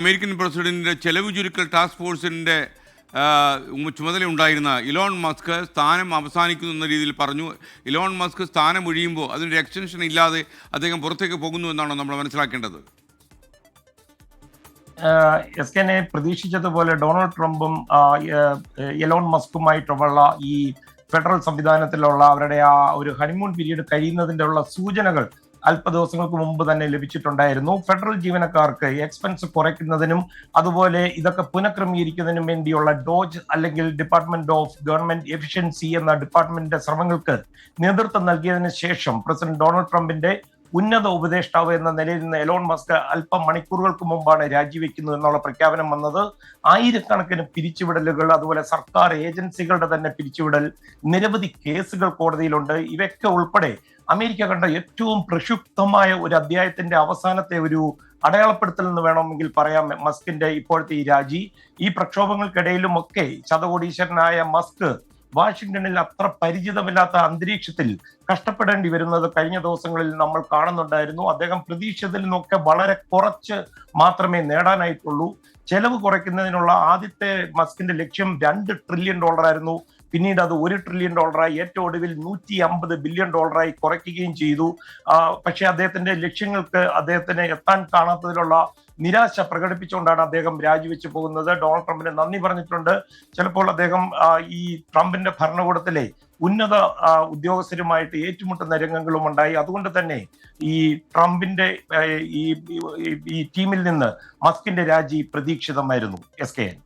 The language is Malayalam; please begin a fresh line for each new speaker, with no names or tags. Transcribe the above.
അമേരിക്കൻ പ്രസിഡന്റിന്റെ ചെലവ് ചുരുക്കൽ ടാസ്ക് ഫോഴ്സിന്റെ ചുമതല ഉണ്ടായിരുന്ന ഇലോൺ മസ്ക് സ്ഥാനം അവസാനിക്കുന്നു എന്ന രീതിയിൽ പറഞ്ഞു. ഇലോൺ മസ്ക് സ്ഥാനം ഒഴിയുമ്പോൾ അതിന്റെ എക്സ്റ്റൻഷൻ ഇല്ലാതെ അദ്ദേഹം പുറത്തേക്ക് പോകുന്നു എന്നാണോ നമ്മൾ മനസ്സിലാക്കേണ്ടത്?
എസ് കെനെ പ്രതീക്ഷിച്ചതുപോലെ ഡൊണാൾഡ് ട്രംപും എലോൺ മസ്കുമായിട്ടുള്ള ഈ ഫെഡറൽ സംവിധാനത്തിലുള്ള അവരുടെ ആ ഒരു ഹണിമൂൺ പീരീഡ് കഴിയുന്നതിന്റെ ഉള്ള സൂചനകൾ അല്പ ദിവസങ്ങൾക്ക് മുമ്പ് തന്നെ ലഭിച്ചിട്ടുണ്ടായിരുന്നു. ഫെഡറൽ ജീവനക്കാർക്ക് എക്സ്പെൻസ് കുറയ്ക്കുന്നതിനും അതുപോലെ ഇതൊക്കെ പുനഃക്രമീകരിക്കുന്നതിനും വേണ്ടിയുള്ള ഡോജ് അല്ലെങ്കിൽ ഡിപ്പാർട്ട്മെന്റ് ഓഫ് ഗവൺമെന്റ് എഫിഷ്യൻസി എന്ന ഡിപ്പാർട്ട്മെന്റിന്റെ ശ്രമങ്ങൾക്ക് നേതൃത്വം നൽകിയതിനു ശേഷം പ്രസിഡന്റ് ഡൊണാൾഡ് ട്രംപിന്റെ ഉന്നത ഉപദേഷ്ടാവ് എന്ന നിലയിൽ നിന്ന് എലോൺ മസ്ക് അല്പം മണിക്കൂറുകൾക്ക് മുമ്പാണ് രാജിവെക്കുന്നത് എന്നുള്ള പ്രഖ്യാപനം വന്നത്. ആയിരക്കണക്കിന് പിരിച്ചുവിടലുകൾ അതുപോലെ സർക്കാർ ഏജൻസികളുടെ തന്നെ പിരിച്ചുവിടൽ നിരവധി കേസുകൾ കോടതിയിലുണ്ട്. ഇവയൊക്കെ ഉൾപ്പെടെ അമേരിക്ക കണ്ട ഏറ്റവും പ്രക്ഷുബ്ധമായ ഒരു അധ്യായത്തിന്റെ അവസാനത്തെ ഒരു അടയാളപ്പെടുത്തൽ എന്ന് വേണമെങ്കിൽ പറയാം മസ്കിന്റെ ഇപ്പോഴത്തെ ഈ രാജി. ഈ പ്രക്ഷോഭങ്ങൾക്കിടയിലും ഒക്കെ ശതകോടീശ്വരനായ മസ്ക് വാഷിംഗ്ടണിൽ അത്ര പരിചിതമില്ലാത്ത അന്തരീക്ഷത്തിൽ കഷ്ടപ്പെടേണ്ടി വരുന്നത് കഴിഞ്ഞ ദിവസങ്ങളിൽ നമ്മൾ കാണുന്നുണ്ടായിരുന്നു. അദ്ദേഹം പ്രതീക്ഷിച്ചതിൽ നിന്നൊക്കെ വളരെ കുറച്ച് മാത്രമേ നേടാനായിട്ടുള്ളൂ. ചെലവ് കുറയ്ക്കുന്നതിനുള്ള ആദ്യത്തെ മസ്കിന്റെ ലക്ഷ്യം രണ്ട് ട്രില്യൺ ഡോളർ ആയിരുന്നു. പിന്നീട് അത് ഒരു ട്രില്യൺ ഡോളറായി ഏറ്റവും ഒടുവിൽ നൂറ്റി അമ്പത് ബില്യൺ ഡോളറായി കുറയ്ക്കുകയും ചെയ്തു. പക്ഷെ അദ്ദേഹത്തിന്റെ ലക്ഷ്യങ്ങൾക്ക് അദ്ദേഹത്തിന് എത്താൻ കാണാത്തതിലുള്ള നിരാശ പ്രകടിപ്പിച്ചുകൊണ്ടാണ് അദ്ദേഹം രാജിവെച്ച് പോകുന്നത്. ഡൊണാൾഡ് ട്രംപിന് നന്ദി പറഞ്ഞിട്ടുണ്ട്. ചിലപ്പോൾ അദ്ദേഹം ഈ ട്രംപിന്റെ ഭരണകൂടത്തിലെ ഉന്നത ഉദ്യോഗസ്ഥരുമായിട്ട് ഏറ്റുമുട്ടുന്ന രംഗങ്ങളും ഉണ്ടായി. അതുകൊണ്ട് തന്നെ ഈ ട്രംപിന്റെ ഈ ടീമിൽ നിന്ന് മസ്കിന്റെ രാജി പ്രതീക്ഷിതമായിരുന്നു. S K N.